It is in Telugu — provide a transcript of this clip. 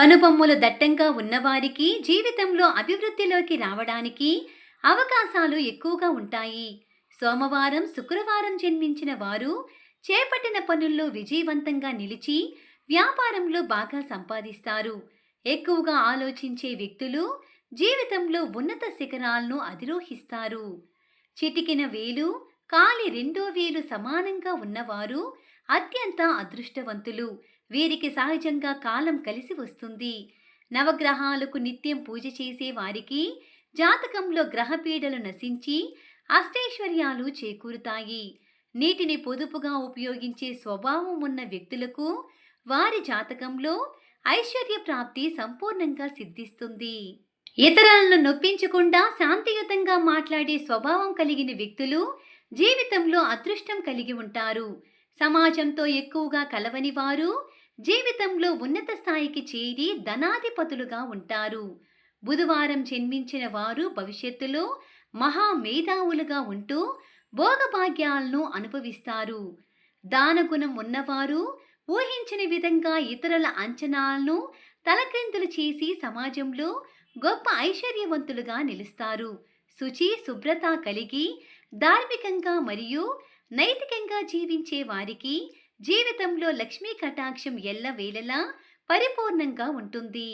కనుబొమ్మలు దట్టంగా ఉన్నవారికి జీవితంలో అభివృద్ధిలోకి రావడానికి అవకాశాలు ఎక్కువగా ఉంటాయి. సోమవారం శుక్రవారం జన్మించిన వారు చేపట్టిన పనుల్లో విజయవంతంగా నిలిచి వ్యాపారంలో బాగా సంపాదిస్తారు. ఎక్కువగా ఆలోచించే వ్యక్తులు జీవితంలో ఉన్నత శిఖరాలను అధిరోహిస్తారు. చిటికిన వేలు కాలి రెండో వేలు సమానంగా ఉన్నవారు అత్యంత అదృష్టవంతులు. వీరికి సహజంగా కాలం కలిసి వస్తుంది. నవగ్రహాలకు నిత్యం పూజ చేసే వారికి జాతకంలో గ్రహపీడలు నశించి అష్టైశ్వర్యాలు చేకూరుతాయి. నీటిని పొదుపుగా ఉపయోగించే స్వభావం ఉన్న వ్యక్తులకు వారి జాతకంలో ఐశ్వర్య ప్రాప్తి సంపూర్ణంగా సిద్ధిస్తుంది. ఇతరులను నొప్పించకుండా శాంతియుతంగా మాట్లాడే స్వభావం కలిగిన వ్యక్తులు జీవితంలో అదృష్టం కలిగి ఉంటారు. సమాజంతో ఎక్కువగా కలవని వారు జీవితంలో ఉన్నత స్థాయికి చేరి ధనాధిపతులుగా ఉంటారు. బుధవారం జన్మించిన వారు భవిష్యత్తులో మహా మేధావులుగా ఉంటూ భోగభాగ్యాలను అనుభవిస్తారు. దానగుణం ఉన్నవారు ఊహించిన విధంగా ఇతరుల అంచనాలను తలక్రిందులు చేసి సమాజంలో గొప్ప ఐశ్వర్యవంతులుగా నిలుస్తారు. శుచి శుభ్రత కలిగి ధార్మికంగా మరియు నైతికంగా జీవించే వారికి జీవితంలో లక్ష్మీ కటాక్షం ఎల్లవేళలా పరిపూర్ణంగా ఉంటుంది.